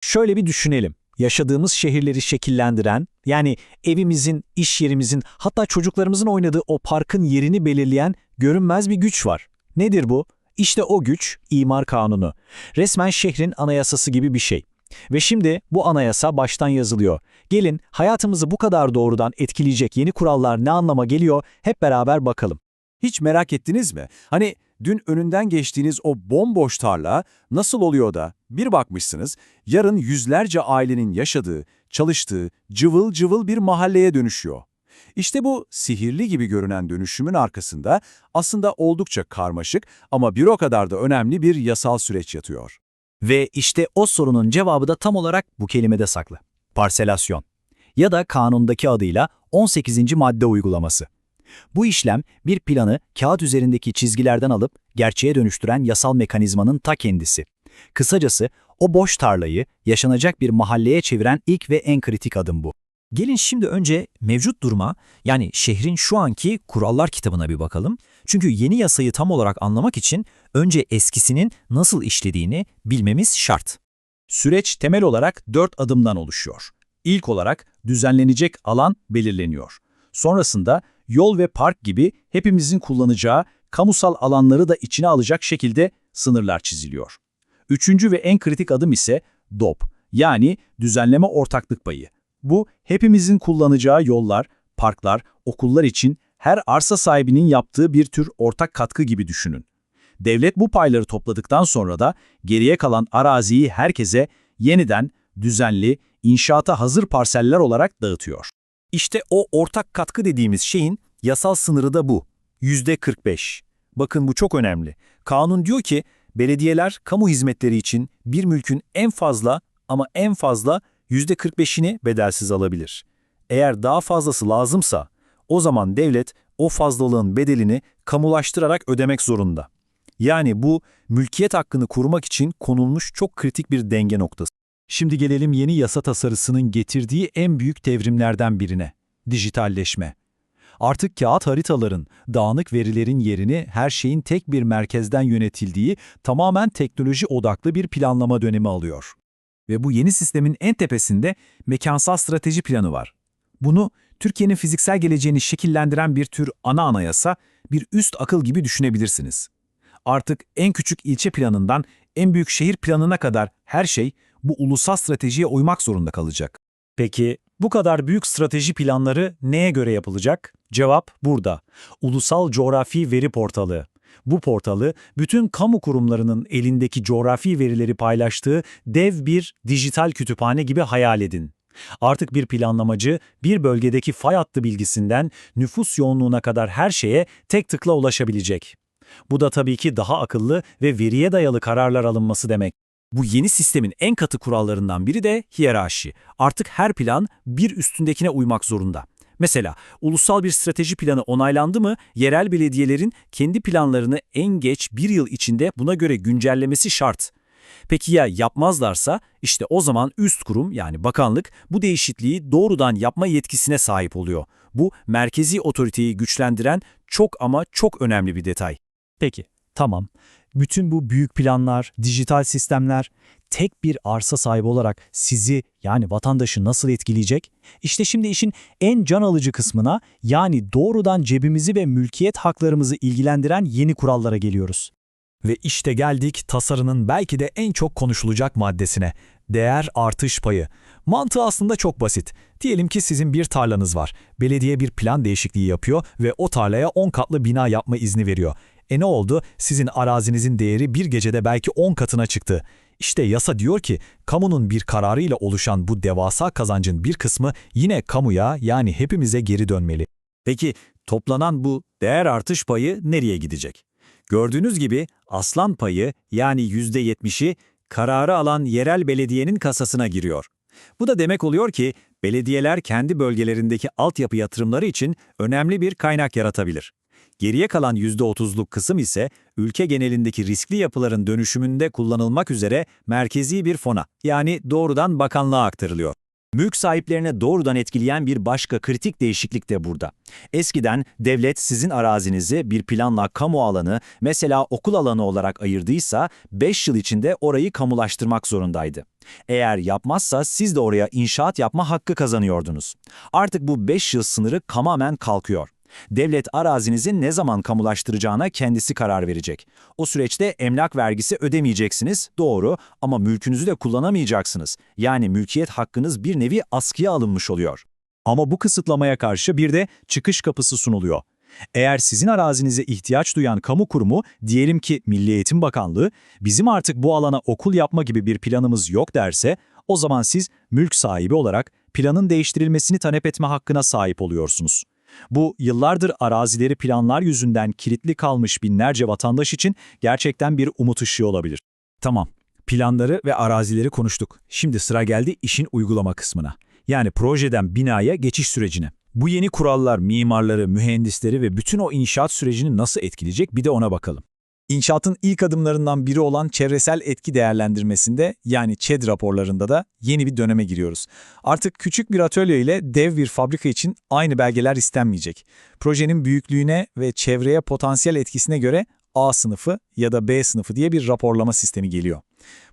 Şöyle bir düşünelim. Yaşadığımız şehirleri şekillendiren, yani evimizin, iş yerimizin, hatta çocuklarımızın oynadığı o parkın yerini belirleyen görünmez bir güç var. Nedir bu? İşte o güç, imar kanunu. Resmen şehrin anayasası gibi bir şey. Ve şimdi bu anayasa baştan yazılıyor. Gelin hayatımızı bu kadar doğrudan etkileyecek yeni kurallar ne anlama geliyor hep beraber bakalım. Hiç merak ettiniz mi? Hani dün önünden geçtiğiniz o bomboş tarla nasıl oluyor da bir bakmışsınız yarın yüzlerce ailenin yaşadığı, çalıştığı cıvıl cıvıl bir mahalleye dönüşüyor. İşte bu sihirli gibi görünen dönüşümün arkasında aslında oldukça karmaşık ama bir o kadar da önemli bir yasal süreç yatıyor. Ve işte o sorunun cevabı da tam olarak bu kelimede saklı. Parselasyon. Ya da kanundaki adıyla 18. madde uygulaması. Bu işlem bir planı kağıt üzerindeki çizgilerden alıp gerçeğe dönüştüren yasal mekanizmanın ta kendisi. Kısacası o boş tarlayı yaşanacak bir mahalleye çeviren ilk ve en kritik adım bu. Gelin şimdi önce mevcut duruma yani şehrin şu anki kurallar kitabına bir bakalım. Çünkü yeni yasayı tam olarak anlamak için önce eskisinin nasıl işlediğini bilmemiz şart. Süreç temel olarak dört adımdan oluşuyor. İlk olarak düzenlenecek alan belirleniyor. Sonrasında yol ve park gibi hepimizin kullanacağı kamusal alanları da içine alacak şekilde sınırlar çiziliyor. Üçüncü ve en kritik adım ise DOP yani düzenleme ortaklık payı. Bu hepimizin kullanacağı yollar, parklar, okullar için her arsa sahibinin yaptığı bir tür ortak katkı gibi düşünün. Devlet bu payları topladıktan sonra da geriye kalan araziyi herkese yeniden, düzenli, inşaata hazır parseller olarak dağıtıyor. İşte o ortak katkı dediğimiz şeyin yasal sınırı da bu. Yüzde 45. Bakın bu çok önemli. Kanun diyor ki belediyeler kamu hizmetleri için bir mülkün en fazla ama en fazla yüzde 45'ini bedelsiz alabilir. Eğer daha fazlası lazımsa o zaman devlet o fazlalığın bedelini kamulaştırarak ödemek zorunda. Yani bu mülkiyet hakkını korumak için konulmuş çok kritik bir denge noktası. Şimdi gelelim yeni yasa tasarısının getirdiği en büyük devrimlerden birine, dijitalleşme. Artık kağıt haritaların, dağınık verilerin yerini her şeyin tek bir merkezden yönetildiği tamamen teknoloji odaklı bir planlama dönemi alıyor. Ve bu yeni sistemin en tepesinde mekansal strateji planı var. Bunu Türkiye'nin fiziksel geleceğini şekillendiren bir tür ana anayasa, bir üst akıl gibi düşünebilirsiniz. Artık en küçük ilçe planından en büyük şehir planına kadar her şey bu ulusal stratejiye uymak zorunda kalacak. Peki bu kadar büyük strateji planları neye göre yapılacak? Cevap burada. Ulusal Coğrafi Veri Portalı. Bu portalı bütün kamu kurumlarının elindeki coğrafi verileri paylaştığı dev bir dijital kütüphane gibi hayal edin. Artık bir planlamacı bir bölgedeki fay hattı bilgisinden nüfus yoğunluğuna kadar her şeye tek tıkla ulaşabilecek. Bu da tabii ki daha akıllı ve veriye dayalı kararlar alınması demek. Bu yeni sistemin en katı kurallarından biri de hiyerarşi. Artık her plan bir üstündekine uymak zorunda. Mesela ulusal bir strateji planı onaylandı mı, yerel belediyelerin kendi planlarını en geç bir yıl içinde buna göre güncellemesi şart. Peki ya yapmazlarsa, işte o zaman üst kurum yani bakanlık bu değişikliği doğrudan yapma yetkisine sahip oluyor. Bu merkezi otoriteyi güçlendiren çok ama çok önemli bir detay. Peki, tamam. Bütün bu büyük planlar, dijital sistemler tek bir arsa sahibi olarak sizi yani vatandaşı nasıl etkileyecek? İşte şimdi işin en can alıcı kısmına yani doğrudan cebimizi ve mülkiyet haklarımızı ilgilendiren yeni kurallara geliyoruz. Ve işte geldik tasarının belki de en çok konuşulacak maddesine. Değer artış payı. Mantığı aslında çok basit. Diyelim ki sizin bir tarlanız var. Belediye bir plan değişikliği yapıyor ve o tarlaya 10 katlı bina yapma izni veriyor. E ne oldu? Sizin arazinizin değeri bir gecede belki 10 katına çıktı. İşte yasa diyor ki, kamunun bir kararıyla oluşan bu devasa kazancın bir kısmı yine kamuya yani hepimize geri dönmeli. Peki toplanan bu değer artış payı nereye gidecek? Gördüğünüz gibi aslan payı yani %70'i kararı alan yerel belediyenin kasasına giriyor. Bu da demek oluyor ki belediyeler kendi bölgelerindeki altyapı yatırımları için önemli bir kaynak yaratabilir. Geriye kalan %30'luk kısım ise ülke genelindeki riskli yapıların dönüşümünde kullanılmak üzere merkezi bir fona yani doğrudan bakanlığa aktarılıyor. Mülk sahiplerine doğrudan etkileyen bir başka kritik değişiklik de burada. Eskiden devlet sizin arazinizi bir planla kamu alanı, mesela okul alanı olarak ayırdıysa 5 yıl içinde orayı kamulaştırmak zorundaydı. Eğer yapmazsa siz de oraya inşaat yapma hakkı kazanıyordunuz. Artık bu 5 yıl sınırı tamamen kalkıyor. Devlet arazinizi ne zaman kamulaştıracağına kendisi karar verecek. O süreçte emlak vergisi ödemeyeceksiniz, doğru ama mülkünüzü de kullanamayacaksınız. Yani mülkiyet hakkınız bir nevi askıya alınmış oluyor. Ama bu kısıtlamaya karşı bir de çıkış kapısı sunuluyor. Eğer sizin arazinize ihtiyaç duyan kamu kurumu, diyelim ki Milli Eğitim Bakanlığı, bizim artık bu alana okul yapma gibi bir planımız yok derse, o zaman siz mülk sahibi olarak planın değiştirilmesini talep etme hakkına sahip oluyorsunuz. Bu yıllardır arazileri planlar yüzünden kilitli kalmış binlerce vatandaş için gerçekten bir umut ışığı olabilir. Tamam, planları ve arazileri konuştuk. Şimdi sıra geldi işin uygulama kısmına. Yani projeden binaya geçiş sürecine. Bu yeni kurallar mimarları, mühendisleri ve bütün o inşaat sürecini nasıl etkileyecek bir de ona bakalım. İnşaatın ilk adımlarından biri olan çevresel etki değerlendirmesinde yani ÇED raporlarında da yeni bir döneme giriyoruz. Artık küçük bir atölye ile dev bir fabrika için aynı belgeler istenmeyecek. Projenin büyüklüğüne ve çevreye potansiyel etkisine göre A sınıfı ya da B sınıfı diye bir raporlama sistemi geliyor.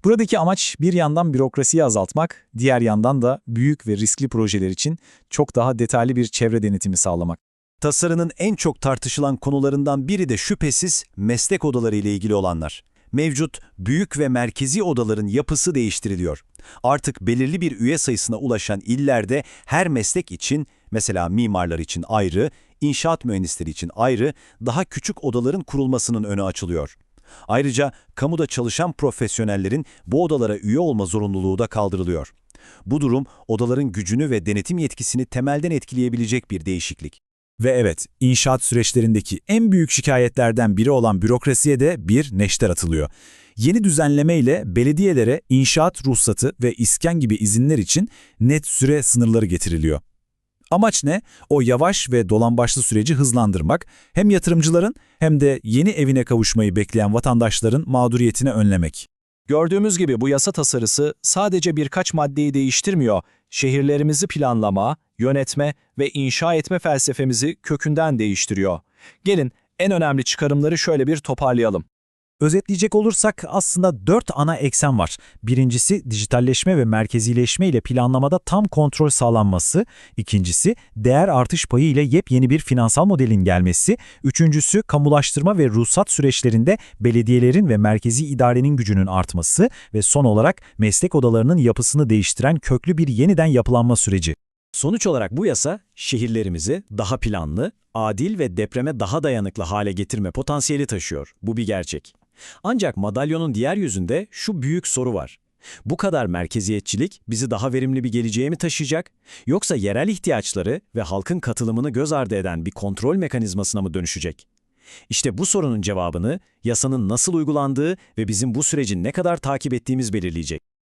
Buradaki amaç bir yandan bürokrasiyi azaltmak, diğer yandan da büyük ve riskli projeler için çok daha detaylı bir çevre denetimi sağlamak. Tasarının en çok tartışılan konularından biri de şüphesiz meslek odaları ile ilgili olanlar. Mevcut büyük ve merkezi odaların yapısı değiştiriliyor. Artık belirli bir üye sayısına ulaşan illerde her meslek için, mesela mimarlar için ayrı, inşaat mühendisleri için ayrı, daha küçük odaların kurulmasının önü açılıyor. Ayrıca kamuda çalışan profesyonellerin bu odalara üye olma zorunluluğu da kaldırılıyor. Bu durum odaların gücünü ve denetim yetkisini temelden etkileyebilecek bir değişiklik. Ve evet, inşaat süreçlerindeki en büyük şikayetlerden biri olan bürokrasiye de bir neşter atılıyor. Yeni düzenleme ile belediyelere inşaat ruhsatı ve iskan gibi izinler için net süre sınırları getiriliyor. Amaç ne? O yavaş ve dolambaçlı süreci hızlandırmak, hem yatırımcıların hem de yeni evine kavuşmayı bekleyen vatandaşların mağduriyetini önlemek. Gördüğümüz gibi bu yasa tasarısı sadece birkaç maddeyi değiştirmiyor, şehirlerimizi planlama, yönetme ve inşa etme felsefemizi kökünden değiştiriyor. Gelin en önemli çıkarımları şöyle bir toparlayalım. Özetleyecek olursak aslında dört ana eksen var. Birincisi dijitalleşme ve merkezileşme ile planlamada tam kontrol sağlanması. İkincisi değer artış payı ile yepyeni bir finansal modelin gelmesi. Üçüncüsü kamulaştırma ve ruhsat süreçlerinde belediyelerin ve merkezi idarenin gücünün artması. Ve son olarak meslek odalarının yapısını değiştiren köklü bir yeniden yapılanma süreci. Sonuç olarak bu yasa şehirlerimizi daha planlı, adil ve depreme daha dayanıklı hale getirme potansiyeli taşıyor. Bu bir gerçek. Ancak madalyonun diğer yüzünde şu büyük soru var. Bu kadar merkeziyetçilik bizi daha verimli bir geleceğe mi taşıyacak? Yoksa yerel ihtiyaçları ve halkın katılımını göz ardı eden bir kontrol mekanizmasına mı dönüşecek? İşte bu sorunun cevabını yasanın nasıl uygulandığı ve bizim bu süreci ne kadar takip ettiğimiz belirleyecek.